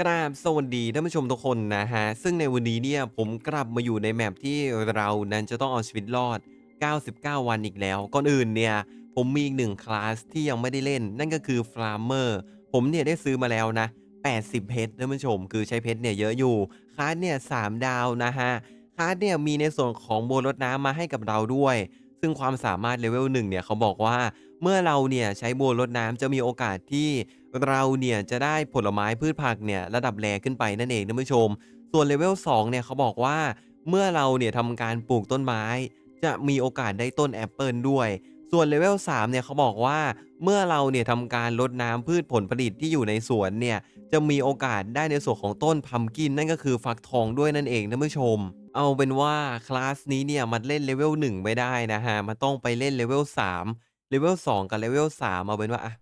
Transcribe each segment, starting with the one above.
กราบสวัสดีท่านผู้ชมทุกคนนะฮะ ซึ่งในวันนี้เนี่ยผมกลับมาอยู่ในแมปที่เรานั้นจะต้องเอาชีวิตรอด 99 วันอีกแล้ว ก่อนอื่นเนี่ย ผมมีอีกหนึ่งคลาสที่ยังไม่ได้เล่น นั่นก็คือ Farmer ผมเนี่ยได้ซื้อมาแล้วนะ 80 เพชรท่านผู้ชม คือใช้เพชรเนี่ยเยอะอยู่ คลาสเนี่ย3ดาวนะฮะ คลาสเนี่ยมีในส่วนของโบรดน้ำมาให้กับเราด้วย ซึ่งความสามารถเลเวลหนึ่งเนี่ยเขาบอกว่า เมื่อเราเนี่ยใช้บัวรดน้ำจะมีโอกาสที่เราเนี่ยจะได้ผลไม้พืชผักเนี่ยระดับแรขึ้นไปนั่นเองท่านผู้ชม ส่วนเลเวล2เนี่ยเขาบอกว่าเมื่อเราเนี่ยทำการปลูกต้นไม้ จะมีโอกาสได้ต้นแอปเปิลด้วย ส่วนเลเวล3เนี่ยเขาบอกว่าเมื่อเราเนี่ยทำการรดน้ำพืชผลผลิตที่อยู่ในสวนเนี่ยจะมีโอกาสได้ในส่วนของต้นพัมกินนั่นก็คือฟักทองด้วยนั่นเองท่านผู้ชม เอาเป็นว่า คลาสนี้เนี่ยมันเล่นเลเวล1ไม่ได้นะฮะมันต้องไปเล่นเลเวล3เลเวล2กับเลเวล3เอาเป็นว่า อะ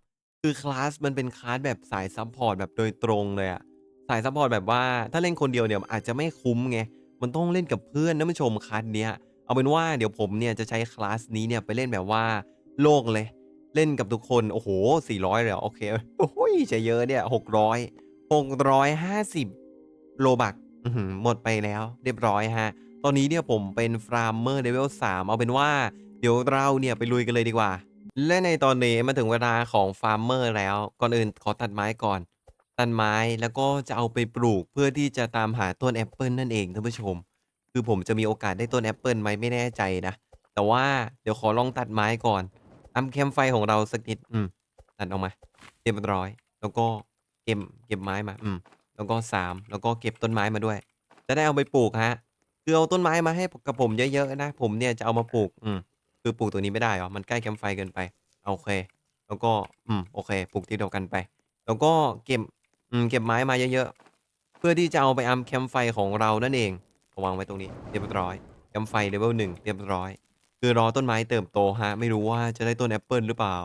คือ คลาสมันเป็น คลาสแบบสายซัพพอร์ตแบบโดยตรงเลยอะ สายซัพพอร์ตแบบว่า ถ้าเล่นคนเดียวเนี่ยอาจจะไม่คุ้มไง มันต้องเล่นกับเพื่อนนะผู้ชม คลาสเนี้ย เอาเป็นว่าเดี๋ยวผมเนี่ยจะใช้ คลาสนี้เนี่ยไปเล่นแบบว่าโลกเลย เล่นกับทุกคน โอ้โห400 เลยเหรอ โอเค โอ้ยใช้เยอะเนี่ย 600 650 โลบัก อื้อหือ หมดไปแล้วเรียบร้อยฮะตอนนี้เนี่ยผมเป็นฟาร์มเมอร์เลเวล3เอาเป็นว่า เดี๋ยวเราเนี่ยไปลุยกันเลยดีกว่า และในตอนนี้มาถึงเวลาของฟาร์มเมอร์แล้ว ก่อนอื่นขอตัดไม้ก่อน ตัดไม้แล้วก็จะเอาไปปลูกเพื่อที่จะตามหาต้นแอปเปิลนั่นเองท่านผู้ชม คือผมจะมีโอกาสได้ต้นแอปเปิลไหมไม่แน่ใจนะ แต่ว่าเดี๋ยวขอลองตัดไม้ก่อนอัมแคมไฟของเราสักนิด อืม ตัดออกมา เรียบร้อย แล้วก็เก็บเก็บไม้มา อืม แล้วก็สามแล้วก็เก็บต้นไม้มาด้วย จะได้เอาไปปลูกฮะคือเอาต้นไม้มาให้กับผมเยอะๆนะ ผมเนี่ยจะเอามาปลูก อืมคือปลูกตัวนี้ไม่ได้หรอ มันใกล้แคมป์ไฟเกินไป โอเค แล้วก็ อืม โอเค ปลูกที่เดียวกันไป แล้วก็เก็บ อืม เก็บไม้มาเยอะๆ เพื่อที่จะเอาไปอัมแคมป์ไฟของเรานั่นเองวางไว้ตรงนี้ เรียบร้อย แคมป์ไฟเลเวลหนึ่งเรียบร้อย คือรอต้นไม้เติบโตฮะ ไม่รู้ว่าจะได้ต้นแอปเปิลหรือเปล่า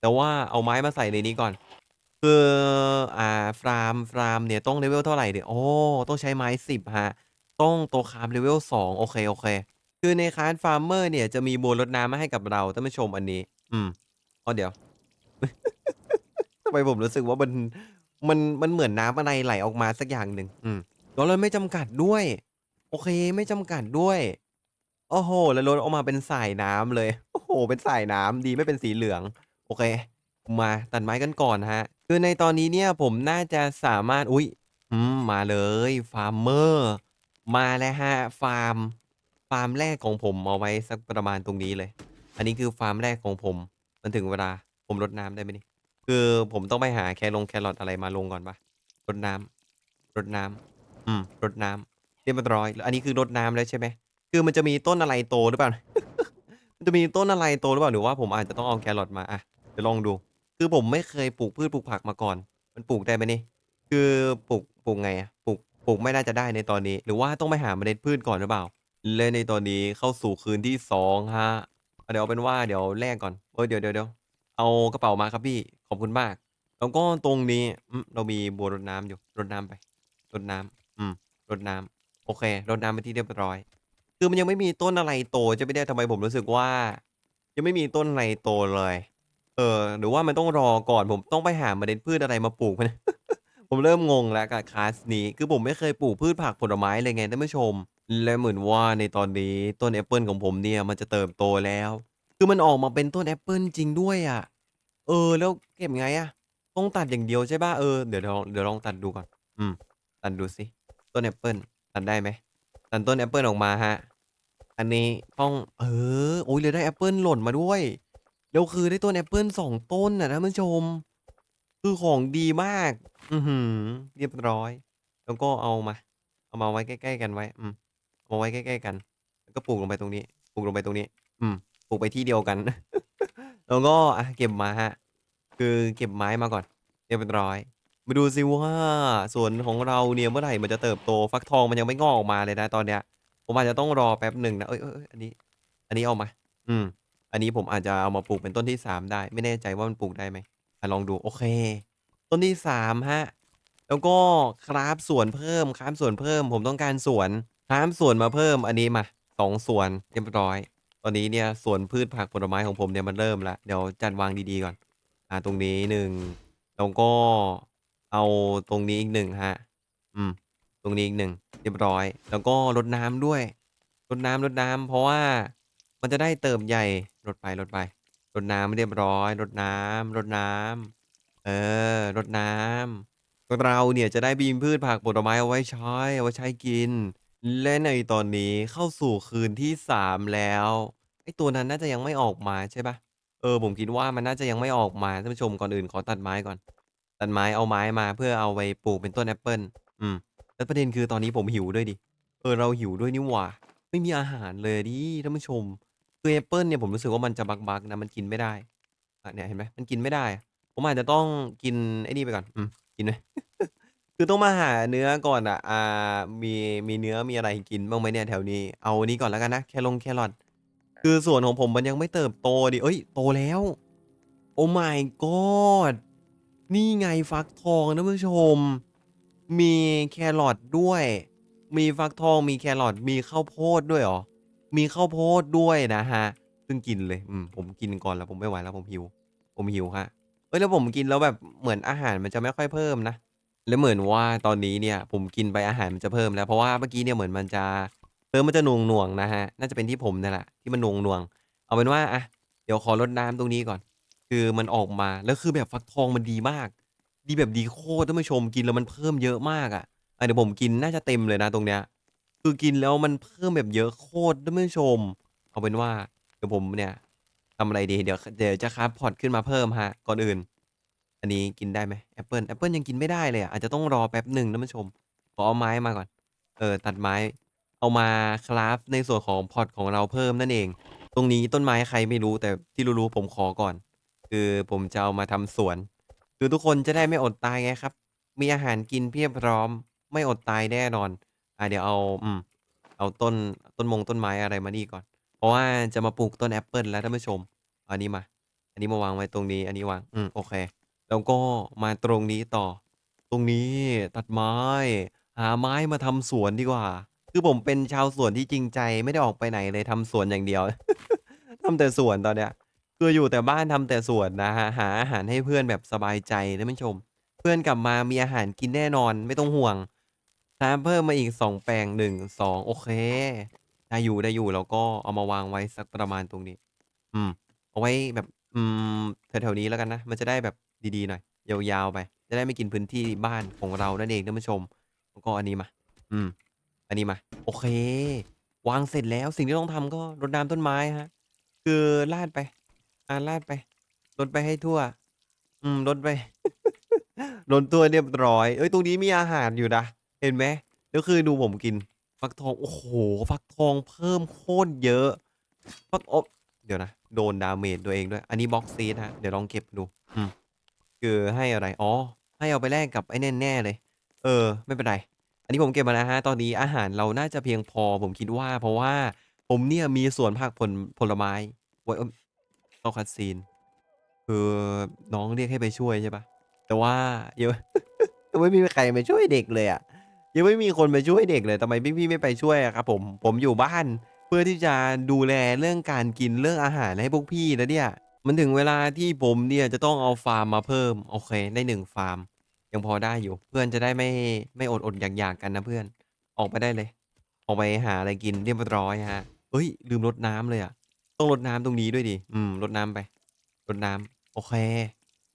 แต่ว่าเอาไม้มาใส่ในนี้ก่อน คือ อ่า ฟาร์ม ฟาร์มเนี่ยต้องเลเวลเท่าไหร่เนี่ยโอ้ต้องใช้ไม้ 10ฮะต้องโตคาร์มเลเวล2โอเค โอเค คือในคลาฟาร์มเมอร์เนี่ยจะมีบัวรดน้ำมาให้กับเรา ท่านผู้ชมอันนี้ อืม อ้อ เดี๋ยว ทำไมผมรู้สึกว่ามัน มัน มันเหมือนน้ำอะไรไหลออกมาสักอย่างหนึ่ง อืม แล้วเลยไม่จำกัดด้วย โอเค ไม่จำกัดด้วย โอ้โฮ แล้วลดออกมาเป็นสายน้ำเลย โอ้โฮ เป็นสายน้ำ ดีไม่เป็นสีเหลือง โอเค มาตัดไม้กันก่อนครับคือในตอนนี้เนี่ยผมน่าจะสามารถ อุ๊ยอืมมาเลย Farmer มอร์มาแล้วครับฟาร์ม ฟาร์มแรกของผมเอาไว้สักประมาณตรงนี้เลย อันนี้คือฟาร์มแรกของผม มันถึงเวลาผมรดน้ำได้ไหมนี่ คือผมต้องไปหาแครงแครอทอะไรมาลงก่อนปล่ารดน้ำรดน้ำอืมรดน้ำเรียบร้อย อันนี้คือรดน้ำแล้วใช่ไหม คือมันจะมีต้นอะไรโตหรือเปล่า มันจะมีต้นอะไรโตหรือเปล่าหรือว่าผมอาจจะต้องเอาแครอทมาอะเดี๋ยวลองดู คือผมไม่เคยปลูกพืชปลูกผักมาก่อน มันปลูกได้ไหมนี่ คือปลูกปลูกไงอะปลูกปลูกไม่น่าจะได้ในตอนนี้ หรือว่าต้องไปหาเมล็ดพืชก่อนหรือเปล่า และในตอนนี้เข้าสู่คืนที่2ครับเดี๋ยวเอาเป็นว่าเดี๋ยวแลกก่อนเออเดี๋ยวเดี๋ยวเดี๋ยวเอากระเป๋ามาครับพี่ขอบคุณมากแล้วก็ตรงนี้อืมเรามีบัวรดน้ำอยู่รดน้ำไปรดน้ำอืมรดน้ำโอเครดน้ำไปนที่เรียบร้อย คือมันยังไม่มีต้นอะไรโตใช่ไมเนี่ยทำไมผมรู้สึกว่า ยังไม่มีต้นอะไรโตเลย เออ หรือว่ามันต้องรอก่อนผมต้องไปหาเมล็ดพืชอะไรมาปลูกมัน ผมเริ่มงงแล้วกับคลาสนี้ คือผมไม่เคยปลูกพืชผักผลไม้เลยไงท่านผู้ชม และเหมือนว่าในตอนนี้ต้นแอปเปิลของผมเนี่ยมันจะเติบโตแล้ว คือมันออกมาเป็นต้นแอปเปิลจริงด้วยอะเออ แล้วเก็บไงอะต้องตัดอย่างเดียวใช่ป่ะ เออ เดี๋ยวเดี๋ยวเดี๋ยวลองตัดดูก่อน อืม ตัดดูสิ ต้นแอปเปิลตัดได้ไหม ตัดต้นแอปเปิลออกมาฮะ อันนี้ต้อง เออ โอ้ยเลยได้แอปเปิลหล่นมาด้วย แล้วคือได้ต้นแอปเปิลสองต้นน่ะท่านผู้ชม คือของดีมาก อือหือ เรียบร้อย แล้วก็เอามา เอามาไว้ใกล้ ๆ กันไว้ อืมเอามาไว้ใกล้ๆกัน แล้วก็ปลูกลงไปตรงนี้ ปลูกลงไปตรงนี้ อืมปลูกไปที่เดียวกัน แล้วก็อะเก็บมาฮะ คือเก็บไม้มาก่อน เรียบร้อย มาดูสิว่าสวนของเราเนี่ยเมื่อไหร่มันจะเติบโต ฟักทองมันยังไม่งอกออกมาเลยนะตอนเนี้ย ผมอาจจะต้องรอแป๊บหนึ่งนะ เอ้ยเอ้ยเอ้ยอันนี้ อันนี้เอามา อืม อันนี้ผมอาจจะเอามาปลูกเป็นต้นที่สามได้ ไม่แน่ใจว่ามันปลูกได้ไหมอะลองดูโอเค ต้นที่สามฮะแล้วก็คราฟสวนเพิ่มคราฟสวนเพิ่ม ผมต้องการสวนคราฟสวนมาเพิ่มอันนี้มาสองสวนเรียบร้อย ตอนนี้เนี่ยสวนพืชผักผลไม้ของผมเนี่ยมันเริ่มแล้วเดี๋ยวจัดวางดีๆก่อน อ่าตรงนี้หนึ่งแล้วก็เอาตรงนี้อีกหนึ่งฮะ อืม ตรงนี้อีกหนึ่งเรียบร้อย แล้วก็รดน้ำด้วยรดน้ำรดน้ำเพราะว่ามันจะได้เติบใหญ่ รดไปรดไปรดน้ำเรียบร้อยรดน้ำรดน้ำเออรดน้ำเราเนี่ยจะได้บีมพืชผักผลไม้เอาไว้ใช้เอาไว้ใช้กิน และในตอนนี้เข้าสู่คืนที่สามแล้วไอตัวนั้นน่าจะยังไม่ออกมาใช่ปะเออผมคิดว่ามันน่าจะยังไม่ออกมาท่านผู้ชมก่อนอื่นขอตัดไม้ก่อน ตัดไม้เอาไม้มาเพื่อเอาไปปลูกเป็นต้นแอปเปิลอืมแล้วประเด็นคือตอนนี้ผมหิวด้วยดิเออเราหิวด้วยนี่หว่า ไม่มีอาหารเลยดิท่านผู้ชม คือแอปเปิลเนี่ยผมรู้สึกว่ามันจะบักๆนะมันกินไม่ได้อะเนี่ยเห็นไหมมันกินไม่ได้อะผมอาจจะต้องกินไอ้นี่ไปก่อนอืมกินไหม คือต้องมาหาเนื้อก่อนอะอ่ามีมีเนื้อมีอะไรกินบ้างไหมเนี่ยแถวนี้เอาอันนี้ก่อนแล้วกันนะแคลงแครอทคือส่วนของผมมันยังไม่เติบโตดิเอ้ยโตแล้ว โอ้ my god นี่ไงฟักทองนะผู้ชม มีแครอทด้วย มีฟักทองมีแครอทมีข้าวโพดด้วยเหรอ มีข้าวโพดด้วยนะฮะเพิ่งกินเลยอืมผมกินก่อนแล้วผมไม่ไหวแล้วผมหิว ผมหิวฮะเอ้ยแล้วผมกินแล้วแบบเหมือนอาหารมันจะไม่ค่อยเพิ่มนะแล้วเหมือนว่าตอนนี้เนี่ย ผมกินไปอาหารมันจะเพิ่มแล้วเพราะว่าเมื่อกี้เนี่ยเหมือนมันจะเออมันจะหน่วงหน่วงๆนะฮะน่าจะเป็นที่ผมนี่แหละที่มันหน่วงหน่วงๆเอาเป็นว่าอะเดี๋ยวขอรดน้ำตรงนี้ก่อน คือมันออกมาแล้วคือแบบฟักทองมันดีมาก ดีแบบดีโคตรท่านผู้ชมกินแล้วมันเพิ่มเยอะมากอะเดี๋ยวผมกินน่าจะเต็มเลยนะตรงเนี้ย คือกินแล้วมันเพิ่มแบบเยอะโคตรท่านผู้ชม เอาเป็นว่า เดี๋ยวผมเนี่ยทำอะไรดีเดี๋ยวเดี๋ยวจะคราฟพอร์ตขึ้นมาเพิ่มฮะ ก่อนอื่น อันนี้กินได้ไหมแอปเปิลแอปเปิลยังกินไม่ได้เลยอะอาจจะต้องรอแป๊บหนึ่งท่านผู้ชมขอเอาไม้มาก่อน เออ ตัดไม้ เอามาคราฟในส่วนของพอร์ตของเราเพิ่มนั่นเอง ตรงนี้ต้นไม้ใครไม่รู้แต่ที่รู้ๆผมขอก่อน คือผมจะเอามาทำสวน คือทุกคนจะได้ไม่อดตายไงครับ มีอาหารกินเพียบพร้อม ไม่อดตายแน่นอน อะเดี๋ยวเอาอืมเอาต้นต้นมงต้นไม้อะไรมานี่ก่อน เพราะว่าจะมาปลูกต้นแอปเปิลแล้วท่านผู้ชม อันนี้มา อันนี้มาวางไว้ตรงนี้ อันนี้วางอืมโอเค แล้วก็มาตรงนี้ต่อ ตรงนี้ตัดไม้ หาไม้มาทำสวนดีกว่า คือผมเป็นชาวสวนที่จริงใจไม่ได้ออกไปไหนเลยทำสวนอย่างเดียวทำแต่สวนตอนเนี้ยคืออยู่แต่บ้านทำแต่สวนนะฮะหาอาหารให้เพื่อนแบบสบายใจท่านผู้ชม เพื่อนกลับมามีอาหารกินแน่นอนไม่ต้องห่วง น้ำเพิ่มมาอีกสองแปลงหนึ่งสองโอเค ได้อยู่ได้อยู่แล้วก็เอามาวางไว้สักประมาณตรงนี้ อืม เอาไว้แบบ อืมแถวๆนี้แล้วกันนะ มันจะได้แบบดีๆหน่อย ยาวๆไป จะได้ไม่กินพื้นที่บ้านของเรานั่นเองท่านผู้ชมแล้วก็อันนี้มา อืม อันนี้มา โอเค วางเสร็จแล้วสิ่งที่ต้องทำก็รดน้ำต้นไม้ฮะ คือลาดไป อ่าลาดไปรดไปให้ทั่ว อืมรดไปรดตัวเรียบร้อย เอ้ยตรงนี้มีอาหารอยู่นะ เห็นไหมแล้วคือดูผมกิน ฟักทองโอ้โหฟักทองเพิ่มโคตรเยอะฟักอบเดี๋ยวนะ โดนดาเมจตัวเองด้วย อันนี้บ็อกซีดฮะเดี๋ยวลองเก็บดูอืมคือให้อะไร อ๋อ ให้เอาไปแลกกับไอ้แน่ๆเลย เออ ไม่เป็นไร อันนี้ผมเก็บมาแล้วฮะ ตอนนี้อาหารเราน่าจะเพียงพอผมคิดว่า เพราะว่าผมเนี่ยมีสวนผักผลผลไม้ไว้เอิ่มเข้าคัดซีน คือน้องเรียกให้ไปช่วยใช่ปะแต่ว่ายังยังไม่มีใครไปช่วยเด็กเลยอะ ยังไม่มีคนไปช่วยเด็กเลยทำไมพี่พี่ไม่ไปช่วยอะครับผมผมอยู่บ้าน เพื่อที่จะดูแลเรื่องการกินเรื่องอาหารให้พวกพี่แล้วเนี่ย มันถึงเวลาที่ผมเนี่ยจะต้องเอาฟาร์มมาเพิ่มโอเคได้หนึ่งฟาร์ม ยังพอได้อยู่ เพื่อนจะได้ไม่ไม่อดอดอยากๆกันนะเพื่อนออกไปได้เลย ออกไปหาอะไรกินเรียบร้อยฮะเอ้ย ลืมรดน้ำเลยอะต้องรดน้ำตรงนี้ด้วยดิอืมรดน้ำไปรดน้ำโอเคร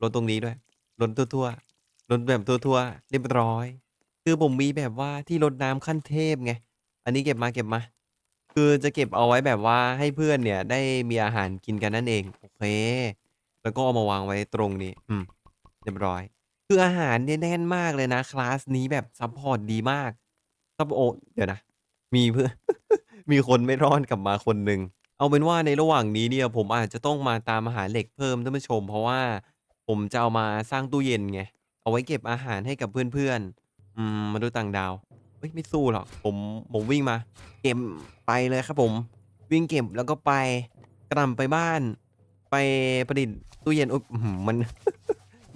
ดตรงนี้ด้วยรดทั่วๆรดแบบทั่วๆเรียบร้อย คือผมมีแบบว่าที่รดน้ำขั้นเทพไง อันนี้เก็บมาเก็บมา คือจะเก็บเอาไว้แบบว่าให้เพื่อนเนี่ยได้มีอาหารกินกันนั่นเอง โอเค แล้วก็เอามาวางไว้ตรงนี้ อืม เรียบร้อย คืออาหารเนี่ยแน่นมากเลยนะ คลาสนี้แบบซัพพอร์ตดีมากซัพโอเดี๋ยวนะ มีเพื่อน มีคนไม่รอดกลับมาคนหนึ่ง เอาเป็นว่าในระหว่างนี้เนี่ย ผมอาจจะต้องมาตามหาเหล็กเพิ่มท่านผู้ชม เพราะว่าผมจะเอามาสร้างตู้เย็นไง เอาไว้เก็บอาหารให้กับเพื่อนๆ อืม มนุษย์ต่างดาว เฮ้ย ไม่สู้หรอก ผม ผมวิ่งมา เก็บไปเลยครับผม วิ่งเก็บแล้วก็ไปกระหน่ำไปบ้าน ไปประดิษฐ์ตู้เย็นอุ๊ยอื้อหือมัน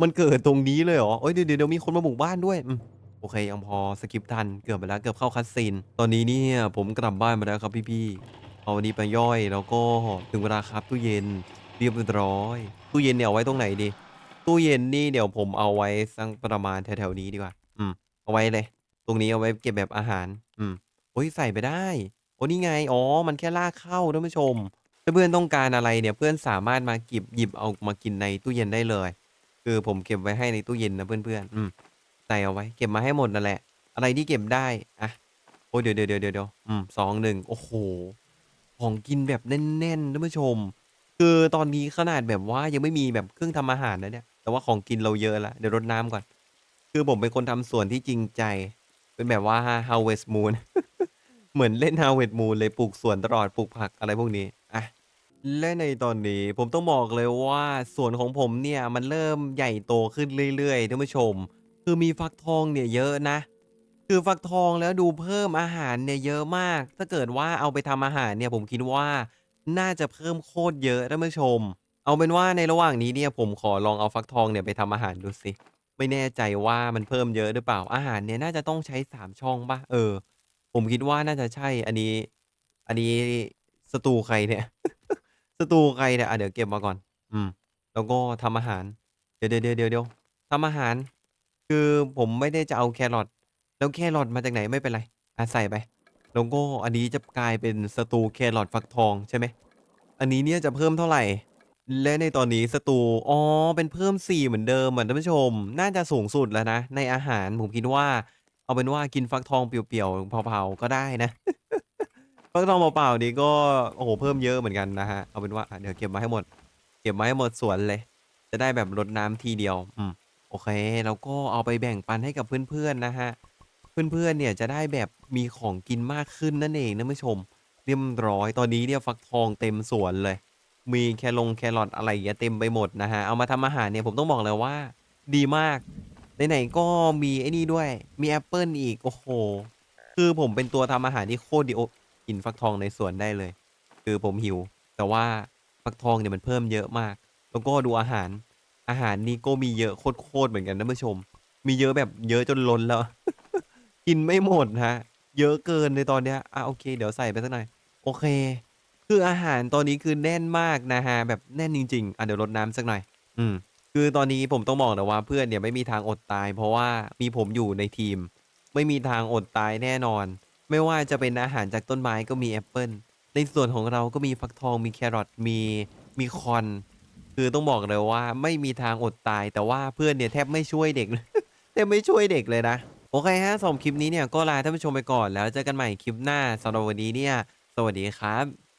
มันเกิดตรงนี้เลยเหรอเอ้ยเดี๋ยวเดี๋ยวเดี๋ยวมีคนมาบุกบ้านด้วยอืมโอเคยังพอสกิปทัน เกือบไปแล้วเกือบเข้าคัสซีน ตอนนี้เนี่ยผมกลับบ้านมาแล้วครับพี่ๆ เอาอันนี้ไปย่อยแล้วก็ถึงเวลาครับตู้เย็นเรียบร้อย ตู้เย็นเนี่ยเอาไว้ตรงไหนดี ตู้เย็นนี่เดี๋ยวผมเอาไว้สักประมาณแถวๆนี้ดีกว่า อืม เอาไว้เลย ตรงนี้เอาไว้เก็บแบบอาหาร อืมโอ้ยใส่ไปได้ โอ้นี่ไง อ๋อ มันแค่ลากเข้าท่านผู้ชม ถ้าเพื่อนต้องการอะไรเนี่ย เพื่อนสามารถมากิบหยิบเอามากินในตู้เย็นได้เลย คือผมเก็บไว้ให้ในตู้เย็นนะเพื่อนๆ อืม ใส่เอาไว้ เก็บมาให้หมดนั่นแหละ อะไรที่เก็บได้ อะ โอ้ยเดี๋ยวเดี๋ยวเดี๋ยวเดี๋ยวอืมสองหนึ่ง โอ้โห ของกินแบบแน่นๆท่านผู้ชม คือตอนนี้ขนาดแบบว่ายังไม่มีแบบเครื่องทำอาหารนะเนี่ย แต่ว่าของกินเราเยอะละ เดี๋ยวรดน้ำก่อน คือผมเป็นคนทำสวนที่จริงใจ เป็นแบบว่า Harvest Moon เหมือนเล่น Harvest Moon เลยปลูกสวนตลอดปลูกผักอะไรพวกนี้อะและในตอนนี้ผมต้องบอกเลยว่าสวนของผมเนี่ยมันเริ่มใหญ่โตขึ้นเรื่อยๆท่านผู้ชม คือมีฟักทองเนี่ยเยอะนะ คือฟักทองแล้วดูเพิ่มอาหารเนี่ยเยอะมาก ถ้าเกิดว่าเอาไปทำอาหารเนี่ยผมคิดว่าน่าจะเพิ่มโคตรเยอะท่านผู้ชม เอาเป็นว่าในระหว่างนี้เนี่ยผมขอลองเอาฟักทองเนี่ยไปทำอาหารดูสิ ไม่แน่ใจว่ามันเพิ่มเยอะหรือเปล่า อาหารเนี่ยน่าจะต้องใช้สามช่องป่ะเออ ผมคิดว่าน่าจะใช่ อันนี้ อันนี้สตูใครเนี่ย สตูใครเนี่ย อะ เดี๋ยวเก็บมาก่อน อืม แล้วก็ทำอาหาร เดี๋ยวเดี๋ยวเดี๋ยวเดี๋ยวทำอาหาร คือผมไม่ได้จะเอาแครอท แล้วแครอทมาจากไหนไม่เป็นไร อะใส่ไป แล้วก็อันนี้จะกลายเป็นสตูแครอทฟักทองใช่ไหม อันนี้เนี่ยจะเพิ่มเท่าไหร่ และในตอนนี้สตู อ๋อ เป็นเพิ่ม 4 เหมือนเดิมเหมือนท่านผู้ชม น่าจะสูงสุดแล้วนะ ในอาหารผมคิดว่า เอาเป็นว่ากินฟักทองเปรี่ยวๆเผาๆก็ได้นะ ฟักทองเปล่าๆนี่ก็ โอ้โห เพิ่มเยอะเหมือนกันนะฮะ เอาเป็นว่าอะเดี๋ยวเก็บมาให้หมด เก็บมาให้หมดสวนเลย จะได้แบบรดน้ำทีเดียว อืม โอเค แล้วก็เอาไปแบ่งปันให้กับเพื่อนๆนะฮะ เพื่อนๆเนี่ยจะได้แบบมีของกินมากขึ้นนั่นเองนะท่านผู้ชม เรียบร้อย ตอนนี้เนี่ยฟักทองเต็มสวนเลย มีแคลงแครอท อะไรอย่างเงี้ย เต็มไปหมดนะฮะเอามาทำอาหารเนี่ย ผมต้องบอกเลยว่าดีมาก ไหน ๆ ก็มีไอ้นี่ด้วย มีแอปเปิลอีก โอ้โหคือผมเป็นตัวทำอาหารที่โคตรดี โอกินฟักทองในสวนได้เลย คือผมหิว แต่ว่าฟักทองเนี่ยมันเพิ่มเยอะมาก แล้วก็ดูอาหาร อาหารนี่ก็มีเยอะโคตร ๆ เหมือนกันนะผู้ชม มีเยอะแบบเยอะจนล้นแล้ว กินไม่หมดฮะเยอะเกินในตอนเนี้ยอะโอเค เดี๋ยวใส่ไปสักหน่อย โอเค คืออาหารตอนนี้คือแน่นมากนะฮะแบบแน่นจริงๆอะเดี๋ยวรดน้ำสักหน่อย อืม คือตอนนี้ผมต้องบอกนะว่าเพื่อนเนี่ยไม่มีทางอดตาย เพราะว่ามีผมอยู่ในทีม ไม่มีทางอดตายแน่นอน ไม่ว่าจะเป็นอาหารจากต้นไม้ก็มีแอปเปิลในส่วนของเราก็มีฟักทองมีแครอทมีมีคอน คือต้องบอกเลยว่าไม่มีทางอดตาย แต่ว่าเพื่อนเนี่ยแทบไม่ช่วยเด็กเลย แทบไม่ช่วยเด็กเลยนะ โอเคฮะสำหรับคลิปนี้เนี่ยก็ลาท่านผู้ชมไปก่อนแล้วเจอกันใหม่คลิปหน้าสำหรับวันนี้เนี่ย สวัสดีครับ